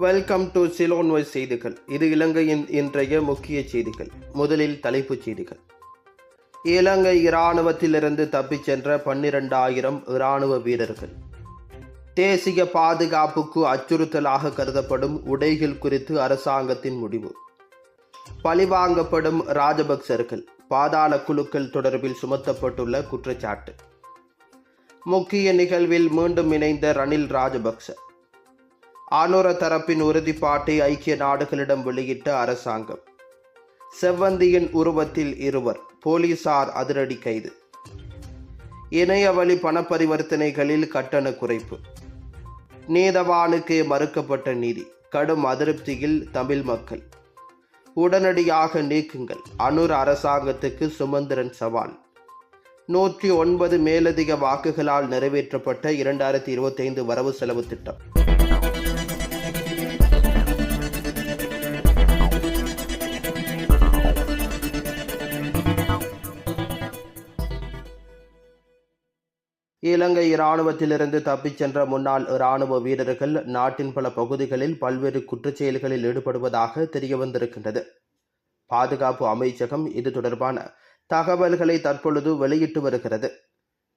Welcome to சிலோன்வை செய்திகள். இது இலங்கையின் இன்றைய முக்கிய செய்திகள். முதலில் தலைப்புச் செய்திகள். இலங்கை இராணுவத்திலிருந்து தப்பிச் சென்ற பன்னிரண்டாயிரம் இராணுவ வீரர்கள். தேசிய பாதுகாப்புக்கு அச்சுறுத்தலாக கருதப்படும் உடைகள் குறித்து அரசாங்கத்தின் முடிவு. பழிவாங்கப்படும் ராஜபக்சர்கள் பாதாள குழுக்கள் தொடர்பில் சுமத்தப்பட்டுள்ள குற்றச்சாட்டு. முக்கிய நிகழ்வில் மீண்டும் இணைந்த ரணில் ராஜபக்ச. ஆனோர தரப்பின் உறுதிப்பாட்டை ஐக்கிய நாடுகளிடம் வெளியிட்ட அரசாங்கம். செவ்வந்தியின் உருவத்தில் இருவர் போலீசார் அதிரடி கைது. இணையவழி பண பரிவர்த்தனைகளில் கட்டண குறைப்பு. நீதவானுக்கே மறுக்கப்பட்ட நீதி கடும் அதிருப்தியில் தமிழ் மக்கள். உடனடியாக நீக்குங்கள் அனுர் அரசாங்கத்துக்கு சுமந்திரன் சவால். நூற்றி ஒன்பது மேலதிக வாக்குகளால் நிறைவேற்றப்பட்ட இரண்டாயிரத்தி இருபத்தைந்து வரவு செலவு திட்டம். இலங்கை இராணுவத்திலிருந்து தப்பிச் சென்ற முன்னாள் இராணுவ வீரர்கள் நாட்டின் பல பகுதிகளில் பல்வேறு குற்றச்செயல்களில் ஈடுபடுவதாக தெரியவந்திருக்கின்றது. பாதுகாப்பு அமைச்சகம் இது தொடர்பான தகவல்களை தற்பொழுது வெளியிட்டு வருகிறது.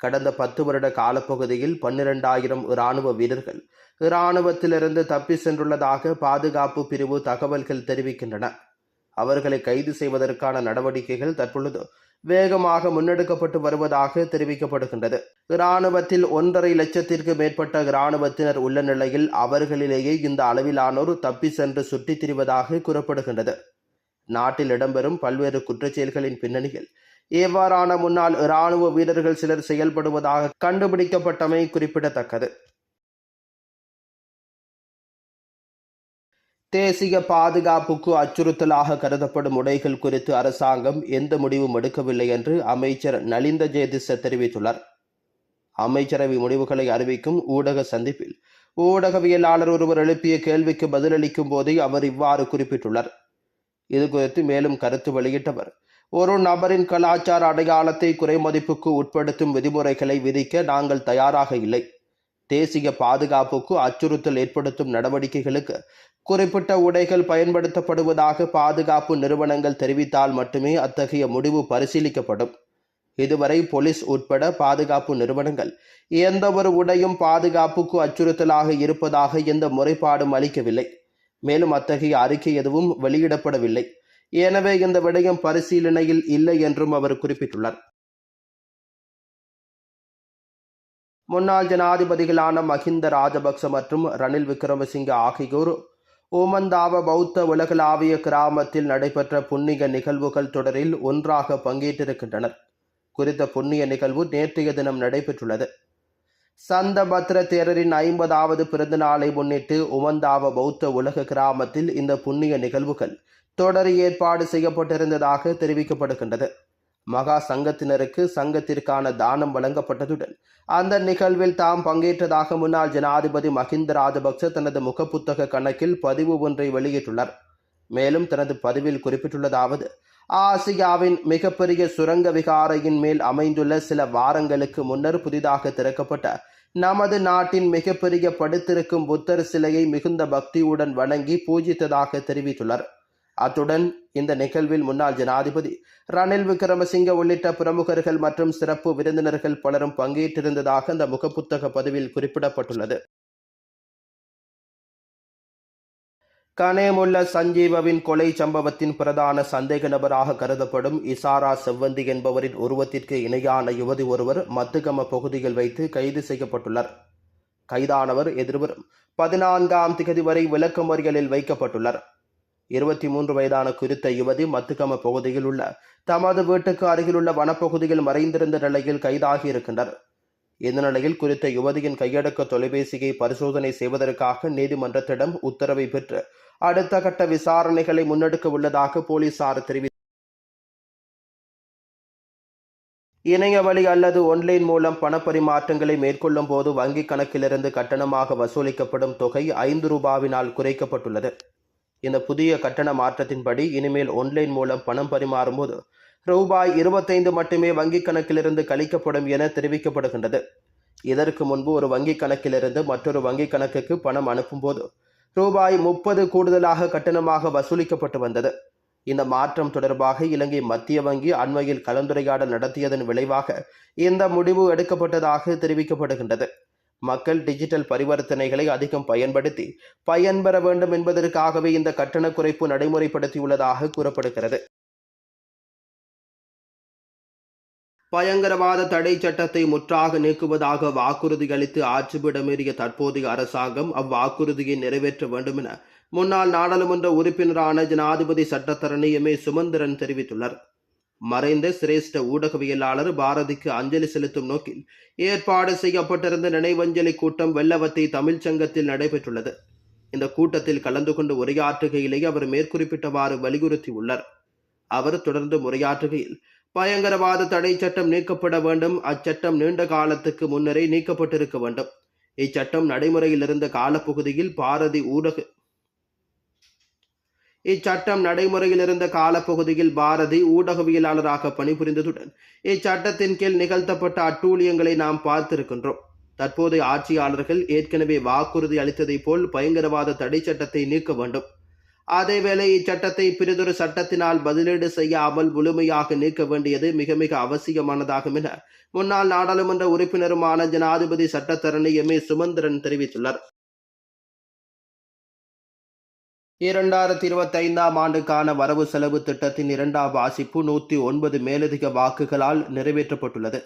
கடந்த பத்து வருட காலப்பகுதியில் பன்னிரண்டாயிரம் இராணுவ வீரர்கள் இராணுவத்திலிருந்து தப்பி சென்றுள்ளதாக பாதுகாப்பு பிரிவு தகவல்கள் தெரிவிக்கின்றன. அவர்களை கைது செய்வதற்கான நடவடிக்கைகள் தற்பொழுது வேகமாக முன்னெடுக்கப்பட்டு வருவதாக தெரிவிக்கப்படுகின்றது. இராணுவத்தில் ஒன்றரை லட்சத்திற்கு மேற்பட்ட இராணுவத்தினர் உள்ள நிலையில் அவர்களிலேயே இந்த அளவிலானோர் தப்பி சென்று சுற்றித் திரிவதாக கூறப்படுகின்றது. நாட்டில் இடம்பெறும் பல்வேறு குற்றச்செயல்களின் பின்னணியில் இவ்வாறான முன்னாள் இராணுவ வீரர்கள் சிலர் செயல்படுவதாக கண்டுபிடிக்கப்பட்டமை குறிப்பிடத்தக்கது. தேசிய பாதுகாப்புக்கு அச்சுறுத்தலாக கருதப்படும் உடைகள் குறித்து அரசாங்கம் எந்த முடிவும் எடுக்கவில்லை என்று அமைச்சர் நலிந்த ஜெயதிச தெரிவித்துள்ளார். அமைச்சரவை முடிவுகளை அறிவிக்கும் ஊடக சந்திப்பில் ஊடகவியலாளர் ஒருவர் எழுப்பிய கேள்விக்கு பதிலளிக்கும் போதே அவர் இவ்வாறு குறிப்பிட்டுள்ளார். இது குறித்து மேலும் கருத்து வெளியிட்டவர் ஒரு நபரின் கலாச்சார அடையாளத்தை குறைமதிப்புக்கு உட்படுத்தும் விதிமுறைகளை விதிக்க நாங்கள் தயாராக இல்லை. தேசிய பாதுகாப்புக்கு அச்சுறுத்தல் ஏற்படுத்தும் நடவடிக்கைகளுக்கு குறிப்பிட்ட உடைகள் பயன்படுத்தப்படுவதாக பாதுகாப்பு நிறுவனங்கள் தெரிவித்தால் மட்டுமே அத்தகைய முடிவு பரிசீலிக்கப்படும். இதுவரை போலீஸ் உட்பட பாதுகாப்பு நிறுவனங்கள் எந்த ஒரு உடையும் பாதுகாப்புக்கு அச்சுறுத்தலாக இருப்பதாக எந்த முறைப்பாடும் அளிக்கவில்லை. மேலும் அத்தகைய அறிக்கை எதுவும் வெளியிடப்படவில்லை. எனவே இந்த விடயம் பரிசீலனையில் இல்லை என்றும் அவர் குறிப்பிட்டுள்ளார். முன்னாள் ஜனாதிபதிகளான மஹிந்த ராஜபக்ச மற்றும் ரணில் விக்ரமசிங்க ஆகியோர் ஓமந்தாவ பௌத்த உலகளாவிய கிராமத்தில் நடைபெற்ற புண்ணிய நிகழ்வுகள் தொடரில் ஒன்றாக பங்கேற்றிருக்கின்றனர். குறித்த புண்ணிய நிகழ்வு நேற்றைய தினம் நடைபெற்றுள்ளது. சந்தபத்ர தேரரின் ஐம்பதாவது பிறந்த நாளை முன்னிட்டு உமந்தாவ பௌத்த உலக கிராமத்தில் இந்த புண்ணிய நிகழ்வுகள் தொடர் ஏற்பாடு செய்யப்பட்டிருந்ததாக தெரிவிக்கப்படுகின்றது. மகா சங்கத்தினருக்கு சங்கத்திற்கான தானம் வழங்கப்பட்டதுடன் அந்த நிகழ்வில் தாம் பங்கேற்றதாக முன்னாள் ஜனாதிபதி மஹிந்த ராஜபக்ச தனது முகப்புத்தக கணக்கில் பதிவு ஒன்றை வெளியிட்டுள்ளார். மேலும் தனது பதிவில் குறிப்பிட்டுள்ளதாவது ஆசியாவின் மிகப்பெரிய சுரங்க விகாரையின் மேல் அமைந்துள்ள சில வாரங்களுக்கு முன்னர் புதிதாக திறக்கப்பட்ட நமது நாட்டின் மிகப்பெரிய படுத்திருக்கும் புத்தர் சிலையை மிகுந்த பக்தியுடன் வணங்கி பூஜித்ததாக தெரிவித்துள்ளார். அத்துடன் இந்த நிகழ்வில் முன்னாள் ஜனாதிபதி ரணில் விக்ரமசிங்க உள்ளிட்ட பிரமுகர்கள் மற்றும் சிறப்பு விருந்தினர்கள் பலரும் பங்கேற்றிருந்ததாக அந்த முகப்புத்தக பதிவில் குறிப்பிடப்பட்டுள்ளது. கனேமுள்ள சஞ்சீவவின் கொலை சம்பவத்தின் பிரதான சந்தேக நபராக கருதப்படும் இசாரா செவ்வந்தி என்பவரின் உருவத்திற்கு இணையான யுவதி ஒருவர் மத்துகம பகுதியில் வைத்து கைது செய்யப்பட்டுள்ளார். கைதானவர் எதிர்வரும் பதினான்காம் திகதி வரை விளக்கமறியலில் வைக்கப்பட்டுள்ளார். இருபத்தி மூன்று வயதான குறித்த யுவதி மத்துக்கம பகுதியில் உள்ள தமது வீட்டுக்கு அருகிலுள்ள வனப்பகுதியில் மறைந்திருந்த நிலையில் கைதாகி இருக்கின்றனர் இந்த நிலையில் குறித்த யுவதியின் கையடக்க தொலைபேசியை பரிசோதனை செய்வதற்காக நீதிமன்றத்திடம் உத்தரவை பெற்று அடுத்த கட்ட விசாரணைகளை முன்னெடுக்க உள்ளதாக போலீசார் தெரிவித்தனர் இணைய வழி அல்லது ஒன்லைன் மூலம் பணப்பரிமாற்றங்களை மேற்கொள்ளும் போது வங்கிக் கணக்கிலிருந்து கட்டணமாக வசூலிக்கப்படும் தொகை ஐந்து ரூபாவினால் குறைக்கப்பட்டுள்ளது. இந்த புதிய கட்டண மாற்றத்தின்படி இனிமேல் ஒன்லைன் மூலம் பணம் பரிமாறும்போது ரூபாய் இருபத்தைந்து மட்டுமே வங்கிக் கணக்கிலிருந்து கழிக்கப்படும் என தெரிவிக்கப்படுகின்றது. இதற்கு முன்பு ஒரு வங்கிக் கணக்கிலிருந்து மற்றொரு வங்கிக் கணக்குக்கு பணம் அனுப்பும்போது ரூபாய் முப்பது கூடுதலாக கட்டணமாக வசூலிக்கப்பட்டு வந்தது. இந்த மாற்றம் தொடர்பாக இலங்கை மத்திய வங்கி அண்மையில் கலந்துரையாடல் நடத்தியதன் விளைவாக இந்த முடிவு எடுக்கப்பட்டதாக தெரிவிக்கப்படுகின்றது. மக்கள் டிஜிட்டல் பரிவர்த்தனைகளை அதிகம் பயன்படுத்தி பயன்பெற வேண்டும் என்பதற்காகவே இந்த கட்டண குறைப்பு நடைமுறைப்படுத்தியுள்ளதாக கூறப்படுகிறது. பயங்கரவாத தடை சட்டத்தை முற்றாக நீக்குவதாக வாக்குறுதி அளித்து ஆட்சிபிடமேறிய தற்போதைய அரசாங்கம் அவ்வாக்குறுதியை நிறைவேற்ற வேண்டும் என முன்னாள் நாடாளுமன்ற உறுப்பினரான ஜனாதிபதி சட்டத்தரணி எம் ஏ சுமந்திரன் தெரிவித்துள்ளார். மறைந்த சிரேஷ்ட ஊடகவியலாளர் பாரதிக்கு அஞ்சலி செலுத்தும் நோக்கில் ஏற்பாடு செய்யப்பட்டிருந்த நினைவஞ்சலி கூட்டம் வெள்ளவத்தை தமிழ்ச்சங்கத்தில் நடைபெற்றுள்ளது. இந்த கூட்டத்தில் கலந்து கொண்டு உரையாற்றுகையிலேயே அவர் மேற்குறிப்பிட்டவாறு வலியுறுத்தியுள்ளார். அவர் தொடர்ந்து உரையாற்றுகையில் பயங்கரவாத தடை சட்டம் நீக்கப்பட வேண்டும் அச்சட்டம் நீண்ட காலத்துக்கு முன்னரே நீக்கப்பட்டிருக்க வேண்டும். இச்சட்டம் நடைமுறையில் இருந்த காலப்பகுதியில் பாரதி ஊடக இச்சட்டம் நடைமுறையில் இருந்த காலப்பகுதியில் பாரதி ஊடகவியலாளராக பணிபுரிந்ததுடன் இச்சட்டத்தின் கீழ் நிகழ்த்தப்பட்ட அட்டூழியங்களை நாம் பார்த்திருக்கின்றோம். தற்போதைய ஆட்சியாளர்கள் ஏற்கனவே வாக்குறுதி அளித்ததைப் போல் பயங்கரவாத தடை சட்டத்தை நீக்க வேண்டும். அதேவேளை இச்சட்டத்தை பிறிதொரு சட்டத்தினால் பதிலீடு செய்யாமல் முழுமையாக நீக்க வேண்டியது மிக மிக அவசியமானதாகும் என முன்னாள் நாடாளுமன்ற உறுப்பினருமான ஜனாதிபதி சட்டத்தரணி எம் ஏ சுமந்திரன் தெரிவித்துள்ளார். இரண்டாயிரத்தி இருபத்தைந்தாம் ஆண்டுக்கான வரவு செலவு திட்டத்தின் இரண்டாம் வாசிப்பு நூற்றி ஒன்பது மேலதிக வாக்குகளால் நிறைவேற்றப்பட்டுள்ளது.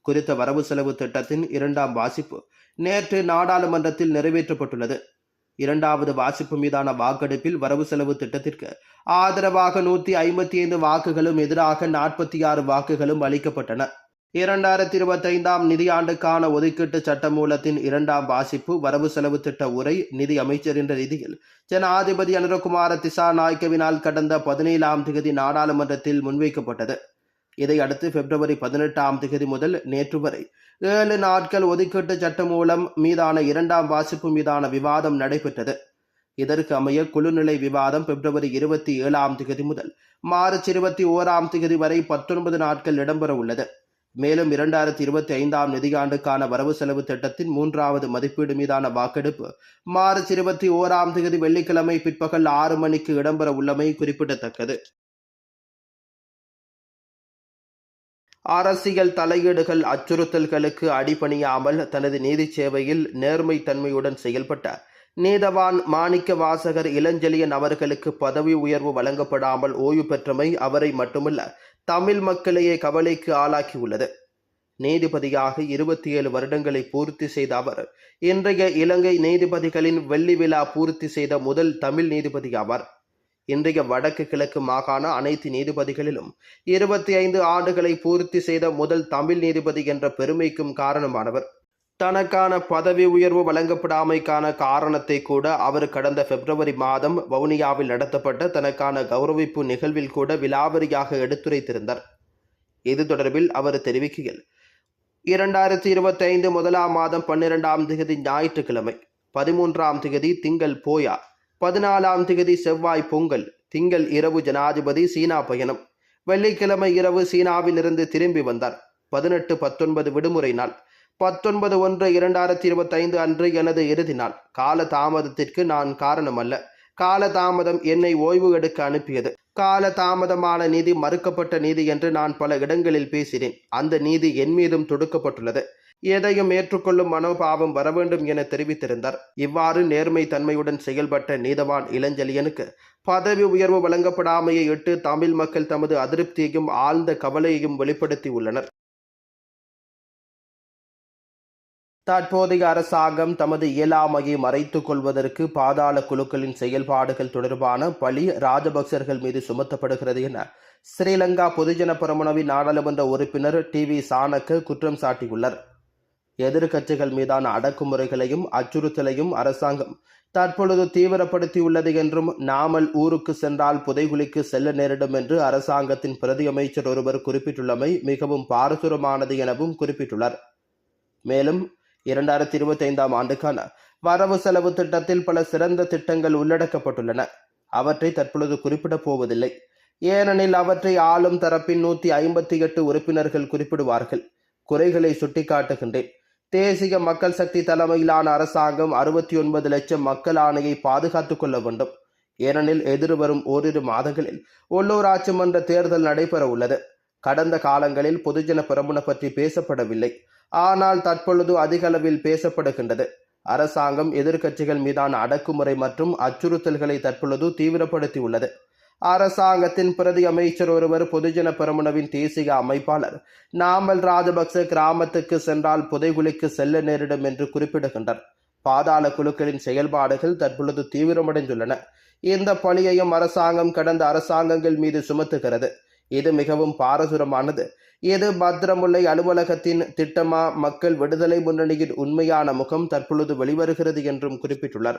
குறித்த வரவு செலவு திட்டத்தின் இரண்டாம் வாசிப்பு நேற்று நாடாளுமன்றத்தில் நிறைவேற்றப்பட்டுள்ளது. இரண்டாவது வாசிப்பு மீதான வாக்கெடுப்பில் வரவு செலவு திட்டத்திற்கு ஆதரவாக நூற்றி ஐம்பத்தி ஐந்து வாக்குகளும் எதிராக நாற்பத்தி ஆறு வாக்குகளும் அளிக்கப்பட்டன. இரண்டாயிரத்தி இருபத்தைந்தாம் நிதியாண்டுக்கான ஒதுக்கீட்டு சட்டமூலத்தின் இரண்டாம் வாசிப்பு வரவு செலவு திட்ட உரை நிதி அமைச்சர் என்ற ரீதியில் ஜனாதிபதி அனுரகுமார திசா நாய்க்கவினால் கடந்த பதினேழாம் திகதி நாடாளுமன்றத்தில் முன்வைக்கப்பட்டது. இதையடுத்து பிப்ரவரி பதினெட்டாம் திகதி முதல் நேற்று வரை ஏழு நாட்கள் ஒதுக்கீட்டு சட்டம் மூலம் மீதான இரண்டாம் வாசிப்பு மீதான விவாதம் நடைபெற்றது. இதற்கு அமைய குழுநிலை விவாதம் பிப்ரவரி இருபத்தி ஏழாம் திகதி முதல் மார்ச் இருபத்தி ஓராம் திகதி வரை பத்தொன்பது நாட்கள் இடம்பெற உள்ளது மேலும் இரண்டாயிரத்தி இருபத்தி ஐந்தாம் நிதியாண்டுக்கான வரவு செலவு திட்டத்தின் மூன்றாவது மதிப்பீடு மீதான வாக்கெடுப்பு. மார்ச் இருபத்தி ஓராம் தேதி வெள்ளிக்கிழமை பிற்பகல் ஆறு மணிக்கு இடம்பெற உள்ளமை குறிப்பிடத்தக்கது. அரசியல் தலையீடுகள் அச்சுறுத்தல்களுக்கு அடிபணியாமல் தனது நீதி சேவையில் நேர்மை தன்மையுடன் செயல்பட்ட நீதவான் மாணிக்க வாசகர் இளஞ்செழியன் அவர்களுக்கு பதவி உயர்வு வழங்கப்படாமல் ஓய்வு பெற்றமை அவரை மட்டுமல்ல தமிழ் மக்களையே கவலைக்கு ஆளாக்கியுள்ளது. நீதிபதியாக இருபத்தி ஏழு வருடங்களை பூர்த்தி செய்த அவர் இன்றைய இலங்கை நீதிபதிகளின் வெள்ளி விழா பூர்த்தி செய்த முதல் தமிழ் நீதிபதி ஆவார். இன்றைய வடக்கு கிழக்கு மாகாண அனைத்து நீதிபதிகளிலும் இருபத்தி ஐந்து ஆண்டுகளை பூர்த்தி செய்த முதல் தமிழ் நீதிபதி என்ற பெருமைக்கும் காரணமானவர். தனக்கான பதவி உயர்வு வழங்கப்படாமைக்கான காரணத்தை கூட அவர் கடந்த பிப்ரவரி மாதம் வவுனியாவில் நடத்தப்பட்ட தனக்கான கௌரவிப்பு நிகழ்வில் கூட விலாவரியாக எடுத்துரைத்திருந்தார். இது தொடர்பில் அவர் தெரிவிக்கையில் இரண்டாயிரத்தி இருபத்தைந்து முதலாம் மாதம் பன்னிரெண்டாம் திகதி ஞாயிற்றுக்கிழமை பதிமூன்றாம் திகதி திங்கள் போயா பதினாலாம் திகதி செவ்வாய் பொங்கல் திங்கள் இரவு ஜனாதிபதி சீனா பயணம் வெள்ளிக்கிழமை இரவு சீனாவிலிருந்து திரும்பி வந்தார். பதினெட்டு பத்தொன்பது விடுமுறை நாள் பத்தொன்பது ஒன்று இரண்டாயிரத்தி இருபத்தைந்து அன்று எனது இறுதி நாள் கால தாமதத்திற்கு நான் காரணமல்ல. கால தாமதம் என்னை ஓய்வு எடுக்க அனுப்பியது. கால தாமதமான நீதி மறுக்கப்பட்ட நீதி என்று நான் பல இடங்களில் பேசினேன். அந்த நீதி என் மீதும் தொடுக்கப்பட்டுள்ளது. எதையும் ஏற்றுக்கொள்ளும் மனோபாவம் வர வேண்டும் என தெரிவித்திருந்தார். இவ்வாறு நேர்மை தன்மையுடன் செயல்பட்ட நீதவான் இளஞ்செழியனுக்கு பதவி உயர்வு வழங்கப்படாமையை இட்டு தமிழ் மக்கள் தமது அதிருப்தியையும் ஆழ்ந்த கவலையையும் வெளிப்படுத்தி உள்ளனர். தற்போதைய அரசாங்கம் தமது இயலாமையை மறைத்துக் கொள்வதற்கு பாதாள குழுக்களின் செயல்பாடுகள் தொடர்பான பழி ராஜபக்சர்கள் மீது சுமத்தப்படுகிறது என ஸ்ரீலங்கா பொதுஜன பெரமுனவின் நாடாளுமன்ற உறுப்பினர் டி வி சாணக்க குற்றம் சாட்டியுள்ளார். எதிர்க்கட்சிகள் மீதான அடக்குமுறைகளையும் அச்சுறுத்தலையும் அரசாங்கம் தற்பொழுது தீவிரப்படுத்தியுள்ளது என்றும் நாமல் ஊருக்கு சென்றால் புதைகுலிக்கு செல்ல நேரிடும் என்று அரசாங்கத்தின் பிரதி அமைச்சர் ஒருவர் குறிப்பிட்டுள்ளமை மிகவும் பாரசுரமானது எனவும் குறிப்பிட்டுள்ளார். மேலும் இரண்டாயிரத்தி இருபத்தி ஐந்தாம் ஆண்டுக்கான வரவு செலவு திட்டத்தில் பல சிறந்த திட்டங்கள் உள்ளடக்கப்பட்டுள்ளன. அவற்றை தற்பொழுது குறிப்பிடப் போவதில்லை. ஏனெனில் அவற்றை ஆளும் தரப்பின் நூற்றி ஐம்பத்தி எட்டு உறுப்பினர்கள் குறிப்பிடுவார்கள். குறைகளை சுட்டிக்காட்டுகின்றேன். தேசிய மக்கள் சக்தி தலைமையிலான அரசாங்கம் அறுபத்தி ஒன்பது லட்சம் மக்கள் ஆணையை பாதுகாத்துக் கொள்ள வேண்டும். ஏனெனில் எதிர்வரும் ஓரிரு மாதங்களில் உள்ளூராட்சி மன்ற தேர்தல் நடைபெற உள்ளது கடந்த காலங்களில் பொதுஜன பிரமுன பற்றி பேசப்படவில்லை. ஆனால் தற்பொழுது அதிக அளவில் பேசப்படுகின்றது. அரசாங்கம் எதிர்க்கட்சிகள் மீதான அடக்குமுறை மற்றும் அச்சுறுத்தல்களை தற்பொழுது தீவிரப்படுத்தியுள்ளது. அரசாங்கத்தின் பிரதி அமைச்சர் ஒருவர் பொதுஜன பெருமுனவின் தேசிய அமைப்பாளர் நாமல் ராஜபக்ச கிராமத்துக்கு சென்றால் புதைகுலிக்கு செல்ல நேரிடும் என்று குறிப்பிடுகின்றார். பாதாள குழுக்களின் செயல்பாடுகள் தற்பொழுது தீவிரமடைந்துள்ளன. இந்த பழியையும் அரசாங்கம் கடந்த அரசாங்கங்கள் மீது சுமத்துகிறது. இது மிகவும் பாரசுரமானது. இது பத்திரமுல்லை அலுவலகத்தின் திட்டமா? மக்கள் விடுதலை முன்னணியின் உண்மையான முகம் தற்பொழுது வெளிவருகிறது என்றும் குறிப்பிட்டுள்ளார்.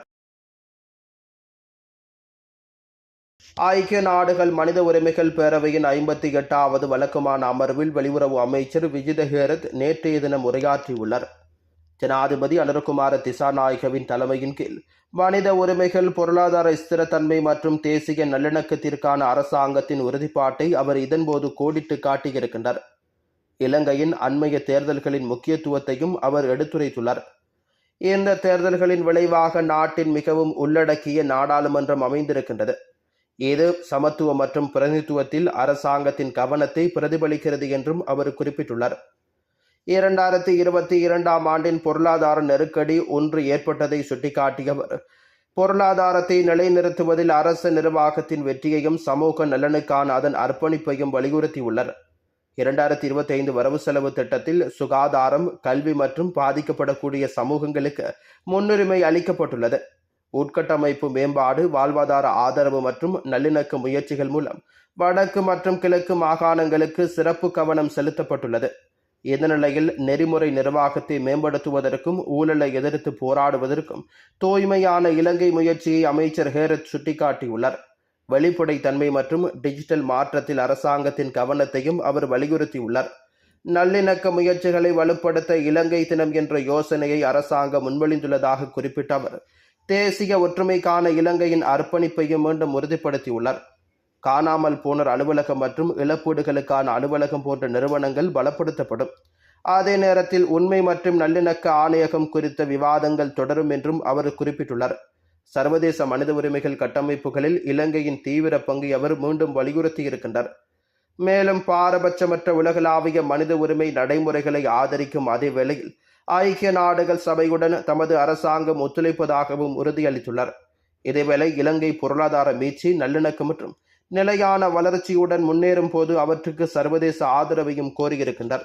ஐக்கிய நாடுகள் மனித உரிமைகள் பேரவையின் ஐம்பத்தி எட்டாவது வழக்கமான அமர்வில் வெளியுறவு அமைச்சர் விஜித ஹேரத் நேற்றைய தினம் உரையாற்றியுள்ளார். ஜனாதிபதி அனுரகுமார திசாநாயகவின் தலைமையின் கீழ் மனித உரிமைகள் பொருளாதார ஸ்திரத்தன்மை மற்றும் தேசிய நல்லிணக்கத்திற்கான அரசாங்கத்தின் உறுதிப்பாட்டை அவர் இதன்போது கோடிட்டு காட்டியிருக்கின்றார். இலங்கையின் அண்மைய தேர்தல்களின் முக்கியத்துவத்தையும் அவர் எடுத்துரைத்துள்ளார். இந்த தேர்தல்களின் விளைவாக நாட்டின் மிகவும் உள்ளடக்கிய நாடாளுமன்றம் அமைந்திருக்கின்றது. இது சமத்துவம் மற்றும் பிரதிநிதித்துவத்தில் அரசாங்கத்தின் கவனத்தை பிரதிபலிக்கிறது என்றும் அவர் குறிப்பிட்டுள்ளார். இரண்டாயிரத்தி இருபத்தி இரண்டாம் ஆண்டின் பொருளாதார நெருக்கடி ஒன்று ஏற்பட்டதை சுட்டிக்காட்டியவர். பொருளாதாரத்தை நிலைநிறுத்துவதில் அரசு நிர்வாகத்தின் வெற்றியையும் சமூக நலனுக்கான அதன் அர்ப்பணிப்பையும் வலியுறுத்தியுள்ளார். இரண்டாயிரத்தி இருபத்தி ஐந்து வரவு செலவு திட்டத்தில் சுகாதாரம் கல்வி மற்றும் பாதிக்கப்படக்கூடிய சமூகங்களுக்கு முன்னுரிமை அளிக்கப்பட்டுள்ளது. உட்கட்டமைப்பு மேம்பாடு வாழ்வாதார ஆதரவு மற்றும் நல்லிணக்க முயற்சிகள் மூலம் வடக்கு மற்றும் கிழக்கு மாகாணங்களுக்கு சிறப்பு கவனம் செலுத்தப்பட்டுள்ளது. இந்த நிலையில் நெறிமுறை நிர்வாகத்தை மேம்படுத்துவதற்கும் ஊழலை எதிர்த்து போராடுவதற்கும் தூய்மையான இலங்கை முயற்சியை அமைச்சர் ஹேரத் சுட்டிக்காட்டியுள்ளார். வெளிப்படைத்தன்மை மற்றும் டிஜிட்டல் மாற்றத்தில் அரசாங்கத்தின் கவனத்தையும் அவர் வலியுறுத்தியுள்ளார். நல்லிணக்க முயற்சிகளை வலுப்படுத்த இலங்கை தினம் என்ற யோசனையை அரசாங்கம் முன்மொழிந்துள்ளதாக குறிப்பிட்ட அவர் தேசிய ஒற்றுமைக்கான இலங்கையின் அர்ப்பணிப்பையும் மீண்டும் உறுதிப்படுத்தியுள்ளார். காணாமல் போனர் அலுவலகம் மற்றும் இழப்பீடுகளுக்கான அலுவலகம் போன்ற நிறுவனங்கள் பலப்படுத்தப்படும். அதே நேரத்தில் உண்மை மற்றும் நல்லிணக்க ஆணையகம் குறித்த விவாதங்கள் தொடரும் என்றும் அவர் குறிப்பிட்டுள்ளார். சர்வதேச மனித உரிமைகள் கட்டமைப்புகளில் இலங்கையின் தீவிர பங்கை அவர் மீண்டும் வலியுறுத்தியிருக்கின்றார் மேலும் பாரபட்சமற்ற உலகளாவிய மனித உரிமை நடைமுறைகளை ஆதரிக்கும் அதே வேளையில் ஐக்கிய நாடுகள் சபையுடன் தமது அரசாங்கம் ஒத்துழைப்பதாகவும் உறுதியளித்துள்ளார். இதேவேளை இலங்கை பொருளாதார மீட்சி நல்லிணக்கம் மற்றும் நிலையான வளர்ச்சியுடன் முன்னேறும் போது அவற்றுக்கு சர்வதேச ஆதரவையும் கோரியிருக்கின்றார்.